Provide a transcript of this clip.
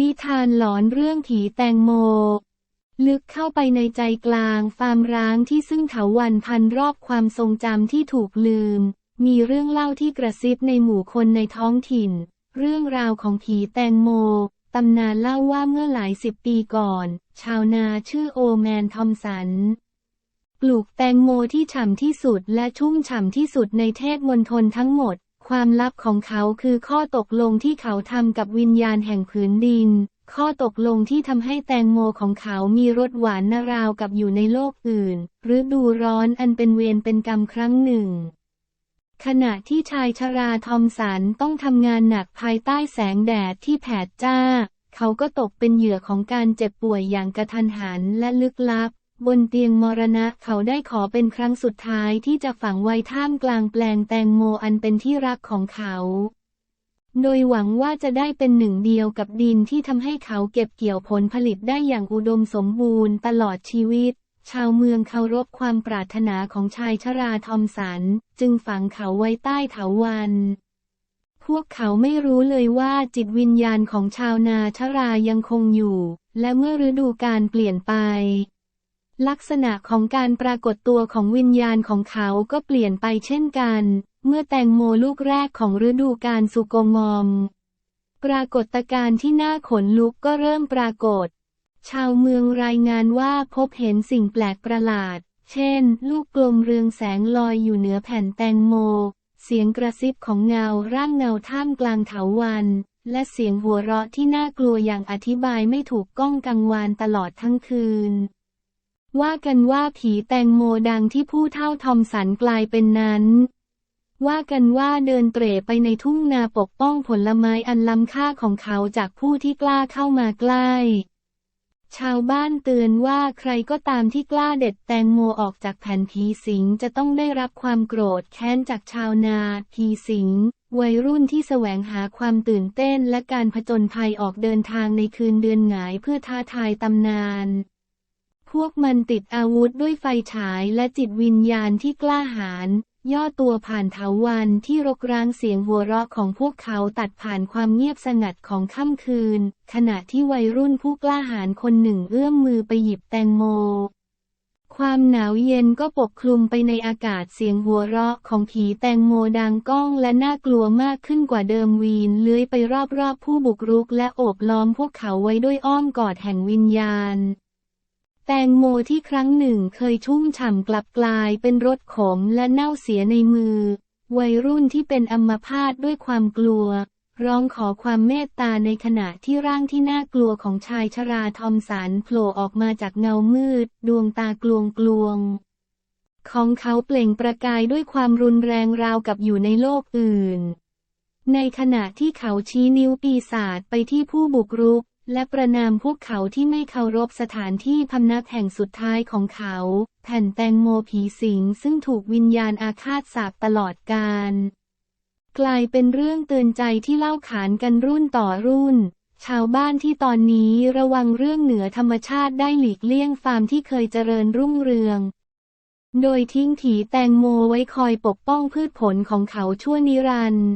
นิทานหลอนเรื่องผีแตงโม ลึกเข้าไปในใจกลางฟาร์มร้างที่ซึ่งเถาวันพันรอบความทรงจำที่ถูกลืม มีเรื่องเล่าที่กระซิบในหมู่คนในท้องถิ่น เรื่องราวของผีแตงโมตำนานเล่าว่าเมื่อหลายสิบปีก่อน ชาวนาชื่อโอแมนทอมสัน ปลูกแตงโมที่ฉ่ำที่สุดและชุ่มฉ่ำที่สุดในเทศมณฑลทั้งหมด ความลับของเขาคือข้อตกลงที่เขาทำกับวิญญาณแห่งผืนดิน ข้อตกลงที่ทำให้แตงโมของเขามีรสหวานนาราวกับอยู่ในโลกอื่น หรือดูร้อนอันเป็นเวรเป็นกรรมครั้งหนึ่ง ขณะที่ชายชราทอมสันต้องทำงานหนักภายใต้แสงแดดที่แผดจ้า เขาก็ตกเป็นเหยื่อของการเจ็บป่วยอย่างกระทันหันและลึกลับ บนเตียงมรณะเขาได้ขอเป็นครั้งสุดท้ายที่จะฝังไว้ท่ามกลางแปลงแตงโมอันเป็นที่รักของเขา โดยหวังว่าจะได้เป็นหนึ่งเดียวกับดินที่ทำให้เขาเก็บเกี่ยวผลผลิตได้อย่างอุดมสมบูรณ์ตลอดชีวิต ชาวเมืองเคารพความปรารถนาของชายชราทอมสัน จึงฝังเขาไว้ใต้เถาวันพวกเขาไม่รู้เลยว่าจิตวิญญาณของชาวนาชรายังคงอยู่ และเมื่อฤดูกาลเปลี่ยนไป ลักษณะของการปรากฏตัวของวิญญาณของเขาก็เปลี่ยนไปเช่นกัน เมื่อแตงโมลูกแรกของฤดูกาลสุโกงอม ปรากฏการณ์ที่น่าขนลุกก็เริ่มปรากฏ ชาวเมืองรายงานว่าพบเห็นสิ่งแปลกประหลาด เช่น ลูกกลมเรืองแสงลอยอยู่เหนือแผ่นแตงโม เสียงกระซิบของเงาร่างเงาท่ามกลางเถาวัน และเสียงหัวเราะที่น่ากลัวอย่างอธิบายไม่ถูกก้องกังวานตลอดทั้งคืน ว่ากันว่าผีแตงโมดังที่ผู้เท่าทอมสันกลายเป็นนั้น ว่ากันว่าเดินเตร่ไปในทุ่งนาปกป้องผลไม้อันล้ำค่าของเขาจากผู้ที่กล้าเข้ามาใกล้ ชาวบ้านเตือนว่าใครก็ตามที่กล้าเด็ดแตงโมออกจากแผ่นผีสิงจะต้องได้รับความโกรธแค้นจากชาวนาผีสิงวัยรุ่นที่แสวงหาความตื่นเต้นและการผจญภัยออกเดินทางในคืนเดือนหงายเพื่อท้าทายตำนาน วกมันติดอาวุธด้วยไฟฉายและจิตวิญญาณที่กล้าหาญย่อตัวผ่านเถาวันที่รกร้างเสียงหัวเราะของพวกเขาตัดผ่านความเงียบสงัดของค่ำคืน ขณะที่วัยรุ่นผู้กล้าหาญคนหนึ่งเอื้อมมือไปหยิบแตงโม ความหนาวเย็นก็ปกคลุมไปในอากาศเสียงหัวเราะของผีแตงโมดังก้องและน่ากลัวมากขึ้นกว่าเดิมวีนเลื้อยไปรอบๆผู้บุกรุกและโอบล้อมพวกเขาไว้ด้วยอ้อมกอดแห่งวิญญาณ แตงโมที่ครั้งหนึ่งเคยชุ่มฉ่ำกลับกลายเป็นรสขมและเน่าเสียในมือ วัยรุ่นที่เป็นอัมพาตด้วยความกลัว ร้องขอความเมตตาในขณะที่ร่างที่น่ากลัวของชายชราทอมสันโผล่ออกมาจากเงามืด ดวงตากลวงกลวง ของเขาเปล่งประกายด้วยความรุนแรงราวกับอยู่ในโลกอื่น ในขณะที่เขาชี้นิ้วปีศาจไปที่ผู้บุกรุก และประนามพวกเขาที่ไม่เคารพสถานที่พำนักแห่งสุดท้ายของเขา แผ่นแตงโมผีสิงซึ่งถูกวิญญาณอาฆาตสาปตลอดกาลกลายเป็นเรื่องเตือนใจที่เล่าขานกันรุ่นต่อรุ่น ชาวบ้านที่ตอนนี้ระวังเรื่องเหนือธรรมชาติได้หลีกเลี่ยงฟาร์มที่เคยเจริญรุ่งเรือง โดยทิ้งถีแตงโมไว้คอยปกป้องพืชผลของเขาชั่วนิรันดร์